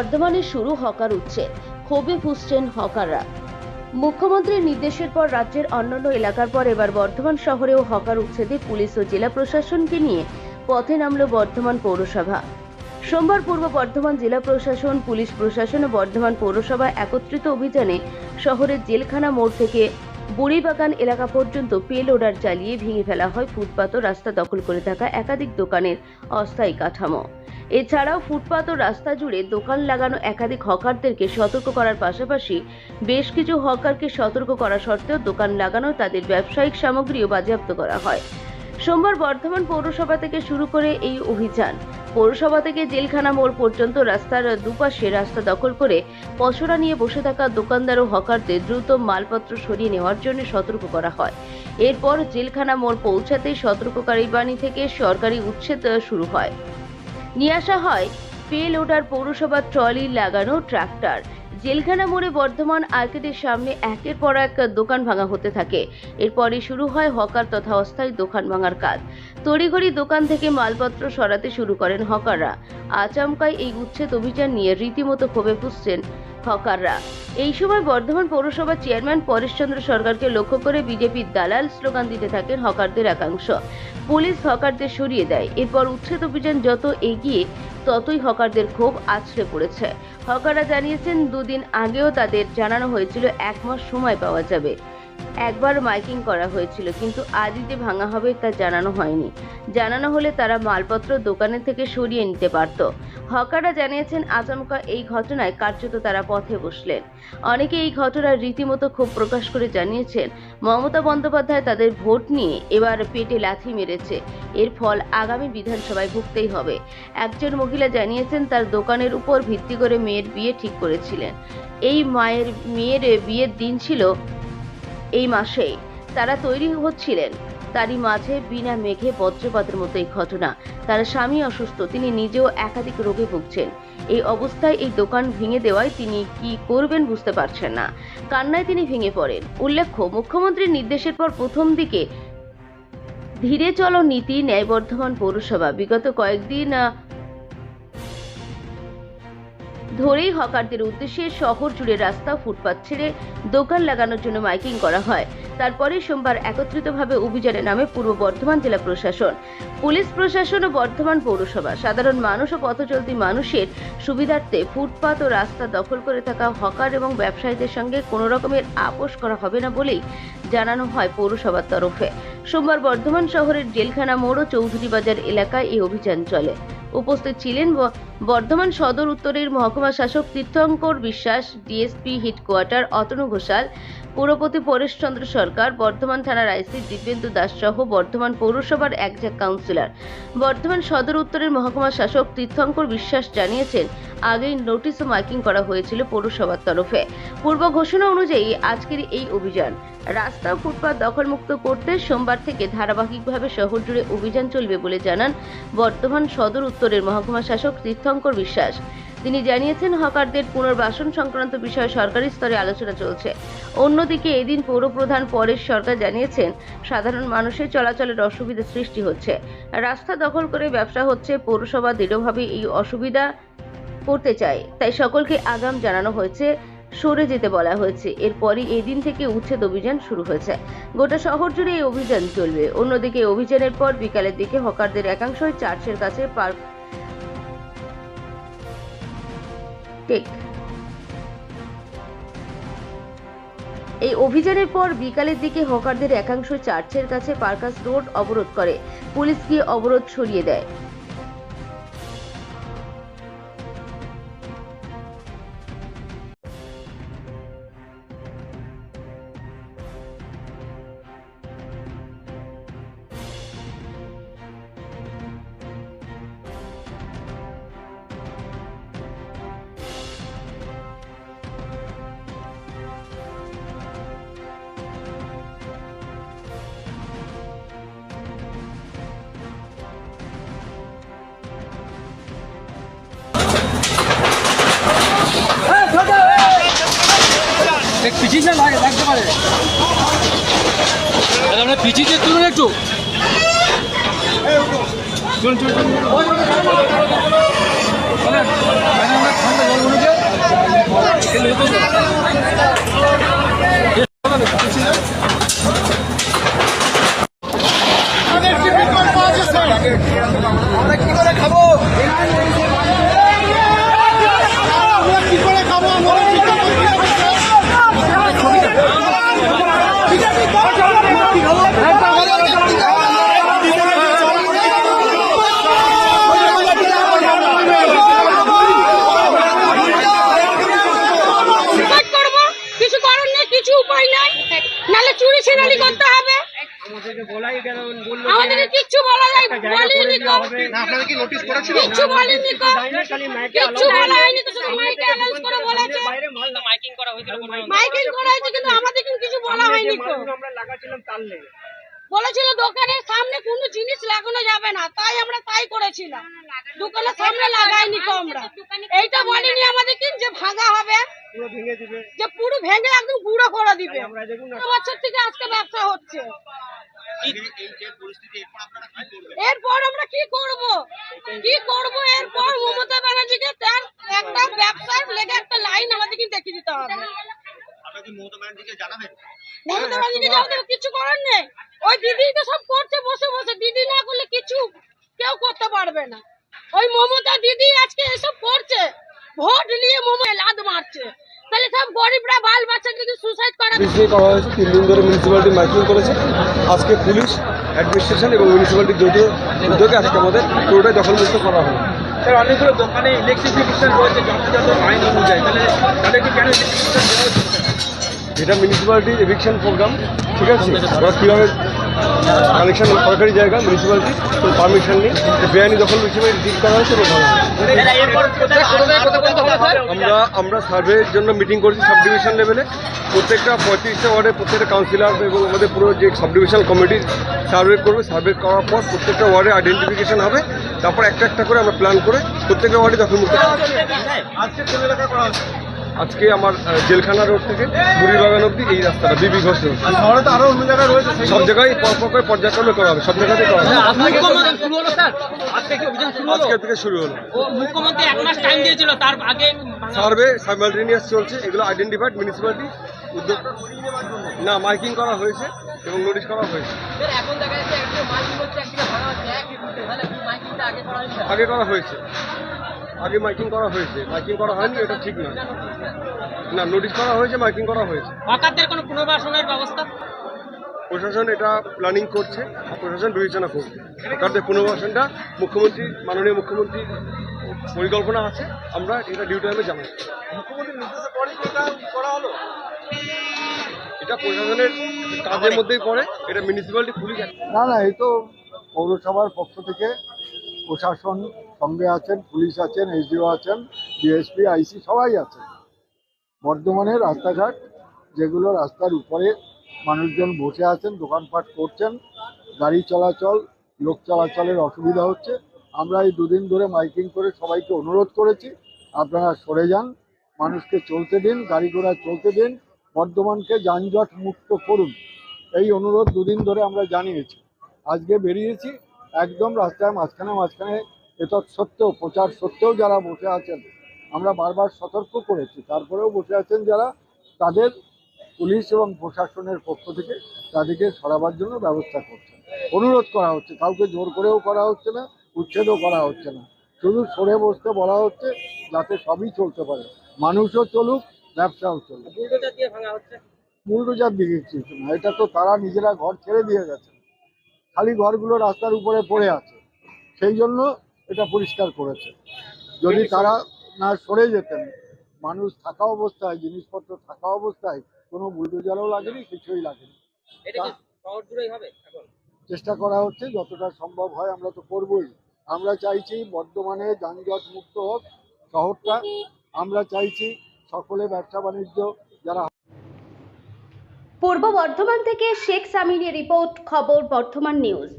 বর্ধমানে শুরু হকার উচ্ছেদ ক্ষোভে ফুসছেন হকাররা। মুখ্যমন্ত্রীর নির্দেশের পর রাজ্যের অন্যান্য এলাকার পর এবার বর্ধমান শহরেও হকার উচ্ছেদে পুলিশ ও জেলা প্রশাসনকে নিয়ে পথে নামল বর্ধমান পৌরসভা। সোমবার পূর্ব বর্ধমান জেলা প্রশাসন, পুলিশ প্রশাসন ও বর্ধমান পৌরসভা একত্রিত অভিযানে শহরের জেলখানা মোড় থেকে বুড়িবাগান এলাকা পর্যন্ত পে লোডার চালিয়ে ভেঙে ফেলা হয় ফুটপাত ও রাস্তা দখল করে থাকা একাধিক দোকানের অস্থায়ী কাঠামো। এছাড়াও ফুটপাত ও রাস্তা জুড়ে দোকান লাগানো একাধিক হকারদেরকে সতর্ক করার পাশাপাশি বেশ কিছু হকারকে সতর্ক করা সত্ত্বেও দোকান লাগানো তাদের ব্যবসায়িক সামগ্রীও বাজেয়াপ্ত করা হয়। সোমবার বর্ধমান পৌরসভা থেকে শুরু করে এই অভিযান। পৌরসভা থেকে জেলখানা মোড় পর্যন্ত রাস্তার দুপাশে রাস্তা দখল করে পসরা নিয়ে বসে থাকা দোকানদার ও হকারদের দ্রুত মালপত্র সরিয়ে নেওয়ার জন্য সতর্ক করা হয়। এরপর জেলখানা মোড় পৌঁছাতেই সতর্ককারী বাণী থেকে সরকারি উচ্ছেদ শুরু হয়। নিয়ে আসা হয় পে লোডার পৌরসভার ট্রলি লাগানো ট্রাক্টর। জেলখানা মোড়ে বর্ধমান আর্কেডের সামনে একের পর এক দোকান ভাঙা হতে থাকে। এরপরই শুরু হয় হকার তথা অস্থায়ী দোকান ভাঙার কাজ। তড়িঘড়ি দোকান থেকে মালপত্র সরাতে শুরু করেন হকাররা। আচমকায় এই উচ্ছেদ অভিযান নিয়ে রীতিমতো ক্ষোভে ফুসছেন হকাররা। এই সময় বর্ধমান পৌরসভার চেয়ারম্যান পরেশচন্দ্র সরকারকে লক্ষ্য করে বিজেপির দালাল স্লোগান দিতে থাকেন হকারদের একাংশ। পুলিশ হকারদের সরিয়ে দেয়। এরপর উচ্ছেদ অভিযান যত এগিয়ে, ততই হকারদের ক্ষোভ আছড়ে পড়েছে। হকাররা জানিয়েছেন, দুদিন আগেও তাদের জানানো হয়েছিল, এক মাস সময় পাওয়া যাবে। একবার মাইকিং করা হয়েছিল, কিন্তু আজই যে ভাঙা হবে তা জানানো হয়নি। জানানো হলে তারা মালপত্র দোকানের থেকে সরিয়ে নিতে পারত। হকাররা জানিয়েছেন, আচমকা এই ঘটনায় কার্যত তারা পথে বসলেন। অনেকে এই ঘটনার রীতিমতো ক্ষোভ প্রকাশ করে জানিয়েছেন, মমতা বন্দ্যোপাধ্যায় তাদের ভোট নিয়ে এবার পেটে লাথি মেরেছে। এর ফল আগামী বিধানসভায় ভুগতেই হবে। একজন মহিলা জানিয়েছেন, তার দোকানের উপর ভিত্তি করে মেয়ের বিয়ে ঠিক করেছিলেন। এই মায়ের, মেয়ের বিয়ের দিন ছিল এই মাসেই তারা তৈরি হচ্ছিলেন। তারই মাঝে বিনা মেঘে বজ্রপাতের মতো এই ঘটনা। তার স্বামী অসুস্থ, তিনি নিজেও একাধিক রোগে ভুগছেন। এই অবস্থায় এই দোকান ভেঙে দেওয়ায় তিনি কি করবেন বুঝতে পারছেন না। কান্নায় তিনি ভেঙে পড়েন। উল্লেখ্য, মুখ্যমন্ত্রীর নির্দেশের পর প্রথম দিকে ধীরে চলো নীতি ন্যায় বর্ধমান পৌরসভা। বিগত কয়েকদিন ধরেই হকারদের উদ্দেশ্যে শহর জুড়ে রাস্তা, ফুটপাত ছেড়ে দোকান লাগানোর জন্য মাইকিং করা হয়। তারপরে সোমবার একত্রিতভাবে অভিযানে নামে পূর্ব বর্ধমান জেলা প্রশাসন, পুলিশ প্রশাসন ও বর্ধমান পৌরসভা, সাধারণ মানুষ ও পথচলতি মানুষের সুবিধার্থে ফুটপাত ও রাস্তা দখল করে থাকা হকার এবং ব্যবসায়ীদের সঙ্গে কোনো রকমের আপোষ করা হবে না বলেই জানানো হয় পৌরসভার তরফে। সোমবার বর্ধমান শহরের জেলখানা মোড় ও চৌধুরী বাজার এলাকায় এই অভিযান চলে। উপস্থিত ছিলেন বর্ধমান সদর উত্তরের মহকুমা শাসক তীর্থঙ্কর বিশ্বাস ডিএসপি হেডকোয়ার্টার অতনু ঘোষাল, পুরপতি পরেশচন্দ্র সরকার, বর্ধমান থানার আইসি দিব্যেন্দু দাস সহ বর্ধমান পৌরসভার একজাক কাউন্সিলর। বর্ধমান সদর উত্তরের মহকুমা শাসক তীর্থঙ্কর বিশ্বাস জানিয়েছেন আগেই নোটিশ ও মাইকিং করা হয়েছিল পৌরসভার তরফে। পূর্ব ঘোষণা অনুযায়ী আজকের এই অভিযান। রাস্তা ফুটপাত দখলমুক্ত করতে সোমবার থেকে ধারাবাহিকভাবে শহর জুড়ে অভিযান চলবে বলে জানান বর্ধমান সদর উত্তরের মহকুমা শাসক তীর্থঙ্কর বিশ্বাস। তিনি জানিয়েছেন, হকারদের পুনর্বাসন সংক্রান্ত বিষয়ে সরকারি স্তরে আলোচনা চলছে। অন্যদিকে এদিন পৌরপ্রধান পরেশ সরকার জানিয়েছেন, সাধারণ মানুষের চলাচলের অসুবিধা সৃষ্টি হচ্ছে। রাস্তা দখল করে ব্যবসা হচ্ছে, পৌরসভা দৃঢ়ভাবে এই অসুবিধা করতে চায়। তাই সকলকে আগাম জানানো হয়েছে, সরে যেতে বলা হয়েছে। এরপরই এই দিন থেকে উচ্ছেদ অভিযান শুরু হয়েছে। গোটা শহর জুড়ে এই অভিযান চলবে। অন্যদিকে অভিযানের পর বিকালের দিকে হকারদের একাংশই চার্চের কাছে পার্ক ঠিক এই অভিযানের পর বিকালের দিকে হকারদের একাংশ চার্চের কাছে পার্কাস রোড অবরোধ করে। পুলিশ গিয়ে অবরোধ সরিয়ে দেয়। পিছিয়ে লাগে লাগতে পারে। আমরা পিছিয়ে তুলুন একটু। চলুন চলুন ঠান্ডা জল মনে কিচ্ছু allow বলা করে। হয়নি তো শুধু মাইকে অ্যানাউন্স করে বলেছে মাইকিং করা হয়েছিল মাইকিং করা হয়েছে কিন্তু আমাদের কিন্তু কিছু বলা হয়নি কো আমরা লাগাচ্ছিলাম তাল লেগে বলেছিল দোকানের সামনে কোনো জিনিস লাগানো যাবে না তাই আমরা তাই করেছিলাম। দোকানের সামনে লাগাইনি তো আমরা। এইটা বলিনি আমাদেরকে যে ভাঙা হবে। পুরো ভেঙে দিবে। যে পুরো ভেঙে একদম গুঁড়ো করে দিবে। আমরা দেখুন বছর থেকে আজকে ব্যবসা হচ্ছে। এরপর আপনারা কি করবেন? এরপর আমরা কি করব? কি করব? এরপর মমতা ব্যানার্জিকে তার একটা ব্যবসার লেগে একটা লাইন আমাদেরকে দেখিয়ে দিতে হবে। মমতা ব্যানার্জিকে জানাবেন? মমতা ব্যানার্জিকে যাও কিছু করার নেই। ওই দিদি তো সব করছে বসে বসে। দিদি না করলে কিছু কেউ করতে পারবে না। ওই মমতা দিদি আজকে এসব করছে। ভোট নিয়ে মমতা লাদ মারছে। তাহলে সব গরিবরা বাল বাচ্চাদেরকে সুসাইড করা তিন দিন ধরে মিউনিসিপ্যালিটি মাইকিং করেছে। আজকে পুলিশ অ্যাডমিনিস্ট্রেশন এবং মিউনিসিপ্যালিটির যৌথ উদ্যোগে আজকে আমাদের পুরোটাই দখলমুক্ত করা হয় স্যার অনেকগুলো দোকানে রয়েছে যথাযথ আইন অনুযায়ী। তাহলে তাদেরকে কেন এটা মিউনিসিপ্যালিটির এভিকশন প্রোগ্রাম ঠিক আছে? ওরা কীভাবে কানেকশন সরকারি জায়গা মিউনিসিপ্যালিটি কোনো পারমিশন নেই। বেআইনি দখল হিসেবে ঠিক করা হয়েছে আমরা আমরা সার্ভের জন্য মিটিং করেছি সাব ডিভিশন লেভেলে প্রত্যেকটা পঁয়ত্রিশটা ওয়ার্ডে প্রত্যেকটা কাউন্সিলর এবং আমাদের পুরো যে সাব ডিভিশন কমিটি সার্ভে করবে। সার্ভে করার পর প্রত্যেকটা ওয়ার্ডে আইডেন্টিফিকেশন হবে। তারপর একটা একটা করে আমরা প্ল্যান করে প্রত্যেকটা ওয়ার্ডে দখলমুক্ত করা হবে। আজকে আজকে আমার জেলখানা রোড থেকে বুড়িবাগান অব্দি এই রাস্তাটা বিবি ঘোষ রোড। শহরে তো আরও অন্য জায়গায় রয়েছে সব জায়গায় পরপর করে পর্যায়ক্রমে করা হবে সব জায়গাতেই করা হবে। আজকে স্যার। আজকে কি অভিযান শুরু হলো? আজকে থেকে শুরু হলো। ও মুখ্যমন্ত্রী এক মাস টাইম দিয়েছিল তার আগে সার্ভে সাইমালটেনিয়াস চলছে এগুলো আইডেন্টিফাইড মিউনিসিপ্যালিটি উদ্যোগ না মাইকিং করা হয়েছে এবং নোটিশ করা হয়েছে? আগে করা হয়েছে। আগে মাইকিং করা হয়েছে। মাইকিং করা হয়নি এটা ঠিক না না নোটিশ করা হয়েছে মাইকিং করা হয়েছে। হকারদের কোনো পুনর্বাসনের ব্যবস্থা? প্রশাসন এটা প্ল্যানিং করছে প্রশাসন বিবেচনা করছে। সরকারদের পুনর্বাসনটা মুখ্যমন্ত্রী মাননীয় মুখ্যমন্ত্রীর পরিকল্পনা আছে আমরা এটা ডিউ টাইমে জানাই মুখ্যমন্ত্রীর নির্দেশে পরে এটা করা হলো? এটা প্রশাসনের কাজের মধ্যেই পড়ে এটা মিউনিসিপ্যালিটি পুলিশ না না এই তো পৌরসভার পক্ষ থেকে প্রশাসন সঙ্গে আছেন, পুলিশ আছেন, এসডিও আছেন, ডিএসপি, আইসি সবাই আছেন। বর্ধমানের রাস্তাঘাট, যেগুলো রাস্তার উপরে মানুষজন বসে আছেন, দোকানপাট করছেন, গাড়ি চলাচল, লোক চলাচলের অসুবিধা হচ্ছে। আমরা এই দুদিন ধরে মাইকিং করে সবাইকে অনুরোধ করেছি, আপনারা সরে যান, মানুষকে চলতে দিন, গাড়ি ঘোড়া চলতে দিন, বর্ধমানকে যানজট মুক্ত করুন। এই অনুরোধ দুদিন ধরে আমরা জানিয়েছি। আজকে বেরিয়েছি, একদম রাস্তায় মাঝখানে মাঝখানে এতৎ সত্ত্বেও প্রচার সত্ত্বেও যারা বসে আছেন আমরা বারবার সতর্ক করেছি। তারপরেও বসে আছেন যারা তাদের পুলিশ এবং প্রশাসনের পক্ষ থেকে তাদেরকে সরাবার জন্য ব্যবস্থা করছে অনুরোধ করা হচ্ছে কাউকে জোর করেও করা হচ্ছে না উচ্ছেদও করা হচ্ছে না। শুধু সরে বসতে বলা হচ্ছে যাতে সবই চলতে পারে। মানুষও চলুক ব্যবসাও চলুক। বুলডোজার দিয়ে কিছু না এটা তো তারা নিজেরা ঘর ছেড়ে দিয়ে গেছে। খালি ঘরগুলো রাস্তার উপরে পড়ে আছে। সেই জন্য এটা পরিষ্কার করেছে। যদি তারা না সরে যেতেন মানুষ থাকা অবস্থায় জিনিসপত্র থাকা অবস্থায় কোনো বুলডোজারও লাগেনি কিছুই লাগেনি। এটা কি শহর জুড়েই হবে এখন? চেষ্টা করা হচ্ছে যতটা সম্ভব হয় আমরা তো করবই। আমরা চাইছি বর্ধমানে যানজট মুক্ত হোক শহরটা। আমরা চাইছি সকলে ব্যবসা বাণিজ্য যারা পূর্ব বর্ধমান থেকে শেখ সামিনের রিপোর্ট খবর বর্ধমান নিউজ।